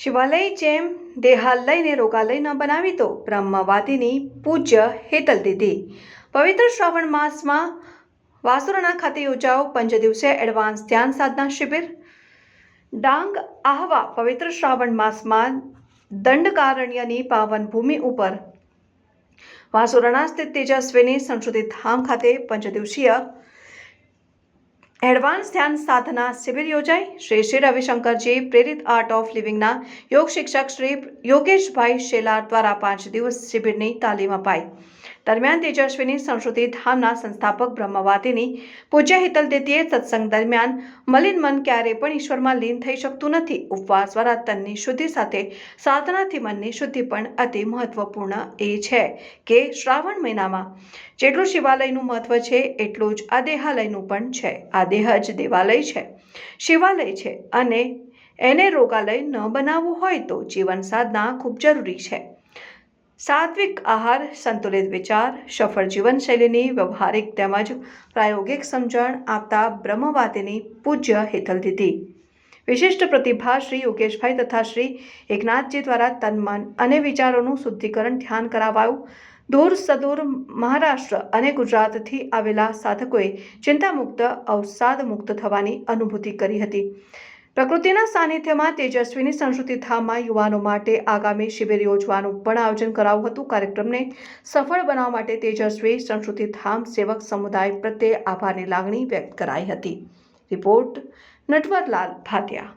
શિવાલય જેમ દેહાલયને રોગાલય ન બનાવી તો બ્રહ્મવાદીની પૂજ્ય હેતલ દીદી પવિત્ર શ્રાવણ માસમાં વાસુરણા ખાતે યોજાઓ પંચ દિવસીય એડવાન્સ ધ્યાન સાધના શિબિર. ડાંગ આહવા પવિત્ર શ્રાવણ માસમાં દંડકારણ્યની પાવન ભૂમિ ઉપર વાસુરણા સ્થિત તેજસ્વીની સંશોધિત ધામ ખાતે પંચદિવસીય એડવાન્સ ધ્યાન સાધના શિબિર યોજાઈ. શ્રી શ્રી રવિશંકરજી, પ્રેરિત આર્ટ ઓફ લિવિંગના યોગ શિક્ષક શ્રી યોગેશભાઈ શેલાર દ્વારા પાંચ દિવસ શિબિરની તાલીમ અપાઈ. દરમિયાન તેજસ્વીની સંસ્કૃતિ ધામના સંસ્થાપક બ્રહ્મવાદીની પૂજ્ય હિતલ દેતીએ સત્સંગ દરમિયાન મલિન મન ક્યારે પણ ઈશ્વરમાં લીન થઈ શકતું નથી. ઉપવાસ દ્વારા તનની શુદ્ધિ સાથે સાધનાથી મનની શુદ્ધિ પણ અતિ મહત્વપૂર્ણ એ છે કે શ્રાવણ મહિનામાં જેટલું શિવાલયનું મહત્વ છે, એટલું જ આ દેહાલયનું પણ છે. આ દેહ જ દેવાલય છે. શિવાલય છે અને એને રોગાલય ન બનાવવું હોય તો જીવન સાધના ખૂબ જરૂરી છે. સાત્વિક આહાર, સંતુલિત વિચાર, સફળ જીવનશૈલીની વ્યવહારિક તેમજ પ્રાયોગિક સમજણ આપતા બ્રહ્મવાદીની પૂજ્ય હેતલ દીધી વિશિષ્ટ પ્રતિભા શ્રી યોગેશભાઈ તથા શ્રી એકનાથજી દ્વારા તન, મન અને વિચારોનું શુદ્ધિકરણ ધ્યાન કરાવાયું. દૂર સદૂર મહારાષ્ટ્ર અને ગુજરાતથી આવેલા સાધકોએ ચિંતામુક્ત અવસાદ મુક્ત થવાની અનુભૂતિ કરી હતી. પ્રકૃતિના સાનિધ્યમાં તેજસ્વીની સંસ્કૃતિ ધામમાં યુવાનો માટે આગામી શિબિર યોજવાનું પણ આયોજન કરાયું હતું. કાર્યક્રમને સફળ બનાવવા માટે તેજસ્વી સંસ્કૃતિ ધામ સેવક સમુદાય પ્રત્યે આભારની લાગણી વ્યક્ત કરાઈ હતી. રિપોર્ટ નટવરલાલ ભાટિયા.